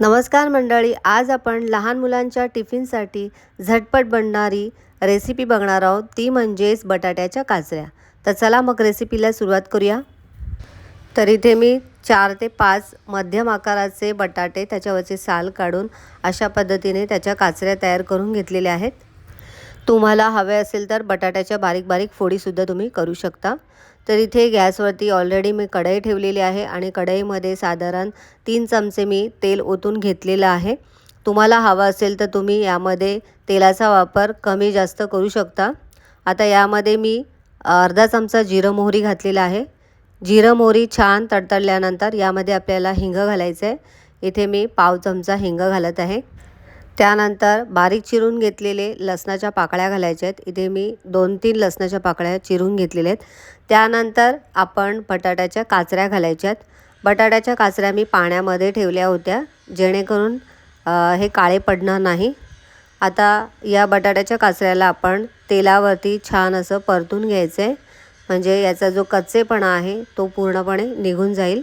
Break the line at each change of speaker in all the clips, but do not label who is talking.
नमस्कार मंडळी आज आपण लहान मुलांच्या टिफिनसाठी झटपट बनणारी रेसिपी बघणार आहोत. ती म्हणजेच बटाट्याच्या काचऱ्या तर चला मग रेसिपीला सुरुवात करूया. तर इथे मी चार ते पाच मध्यम आकाराचे बटाटे त्याच्यावरचे साल काढून अशा पद्धतीने त्याच्या काचऱ्या तयार करून घेतलेल्या आहेत. तुम्हाला हवे असेल तर बटाट्याच्या बारीक बारीक फोडीसुद्धा तुम्ही करू शकता. तर इथे गॅसवरती ऑलरेडी मी कढई ठेवलेली आहे आणि कढईमध्ये साधारण तीन चमचे मी तेल ओतून घेतलेलं आहे. तुम्हाला हवं असेल तर तुम्ही यामध्ये तेलाचा वापर कमी जास्त करू शकता. आता यामध्ये मी अर्धा चमचा जिरं मोहरी घातलेला आहे. जिरं मोहरी छान तडतडल्यानंतर यामध्ये आपल्याला हिंग घालायचं आहे इथे मी पाव चमचा हिंग घालत आहे. त्यानंतर बारीक चिरून घेतलेले लसणाच्या पाकळ्या घालायच्या आहेत. इथे मी दोन तीन लसणाच्या पाकळ्या चिरून घेतलेल्या आहेत. त्यानंतर आपण बटाट्याच्या काचऱ्या घालायच्या आहेत. बटाट्याच्या काचऱ्या मी पाण्यामध्ये ठेवल्या होत्या जेणेकरून हे काळे पडणार नाही. आता या बटाट्याच्या काचऱ्याला आपण तेलावरती छान असं परतून घ्यायचं आहे म्हणजे याचा जो कच्चेपणा आहे तो पूर्णपणे निघून जाईल.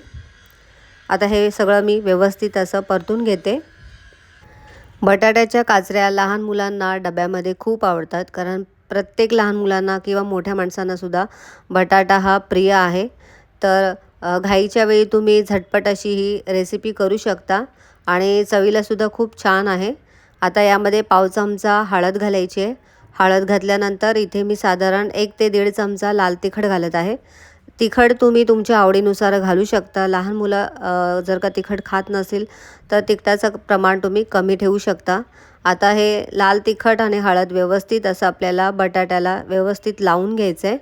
आता हे सगळं मी व्यवस्थित असं परतून घेते. बटाट्याच्या काचऱ्या लहान मुलांना डब्यामध्ये खूप आवडतात कारण प्रत्येक लहान मुलांना किंवा मोठ्या माणसांनासुद्धा बटाटा हा प्रिय आहे. तर घाईच्या वेळी तुम्ही झटपट अशी ही रेसिपी करू शकता आणि चवीलासुद्धा खूप छान आहे. आता यामध्ये पाव चमचा हळद घालायची आहे. हळद घातल्यानंतर इथे मी साधारण एक ते दीड चमचा लाल तिखट घालत आहे. तिखट तुम्ही तुमच्या आवडीनुसार घालू शकता. लहान मुलं जर का तिखट खात नसेल तर तिखटाचं प्रमाण तुम्ही कमी ठेवू शकता. आता हे लाल तिखट आणि हळद व्यवस्थित असं आपल्याला बटाट्याला व्यवस्थित लावून घ्यायचं आहे.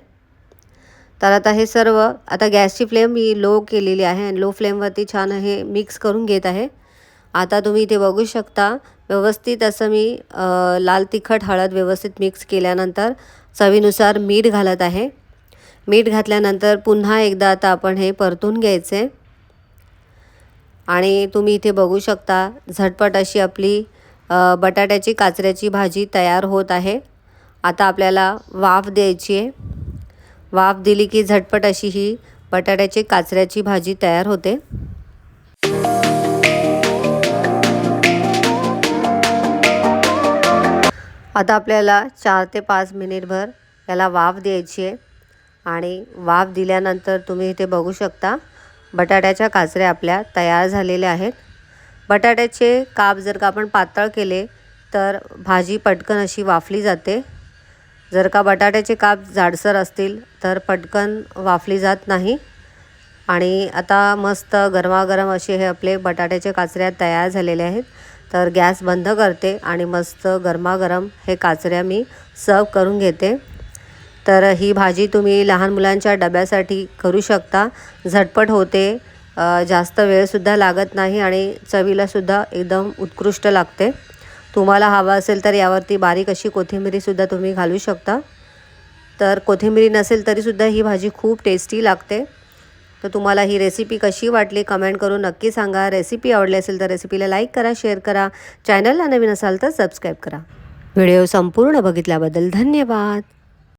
तर आता हे सर्व आता गॅसची फ्लेम मी लो केलेली आहे आणि लो फ्लेमवरती छान हे मिक्स करून घेत आहे. आता तुम्ही इथे बघू शकता व्यवस्थित असं मी लाल तिखट हळद व्यवस्थित मिक्स केल्यानंतर चवीनुसार मीठ घालत आहे. मीठ घातल्यानंतर पुन्हा एकदा आता आपण हे परतून घ्यायचे. आणि तुम्ही इथे बघू शकता झटपट अशी आपली बटाट्याची काचऱ्याची भाजी तयार होत आहे. आता आपल्याला वाफ द्यायची आहे. वाफ दिली की झटपट अशी ही बटाट्याची काचऱ्याची भाजी तयार होते. आता आपल्याला चार ते पाच मिनिटभर याला वाफ द्यायची आहे. आणि वाफ दिल्यानंतर तुम्ही इथे बघू शकता बटाट्याच्या काचऱ्या आपल्या तयार झालेल्या आहेत. बटाट्याचे काप जर का आपण पातळ केले तर भाजी पटकन अशी वाफली जाते. जर का बटाट्याचे काप जाडसर असतील तर पटकन वाफली जात नाही. आणि आता मस्त गरमागरम असे हे आपले बटाट्याचे काचऱ्या तयार झालेले आहेत. तर गॅस बंद करते आणि मस्त गरमागरम हे काचऱ्या मी सर्व करून घेते. तर ही भाजी तुम्ही लहान मुलांच्या डब्यासाठी करू शकता. झटपट होते. जास्त वेळसुद्धा लागत नाही आणि चवीलासुद्धा एकदम उत्कृष्ट लागते. तुम्हाला हवं असेल तर यावरती बारीक अशी कोथिंबिरीसुद्धा तुम्ही घालू शकता. तर कोथिंबिरी नसेल तरीसुद्धा ही भाजी खूप टेस्टी लागते. तर तुम्हाला ही रेसिपी कशी वाटली कमेंट करून नक्की सांगा. रेसिपी आवडली असेल तर रेसिपीला लाईक करा शेअर करा. चॅनलला नवीन असाल तर सबस्क्राईब करा. व्हिडिओ संपूर्ण बघितल्याबद्दल धन्यवाद.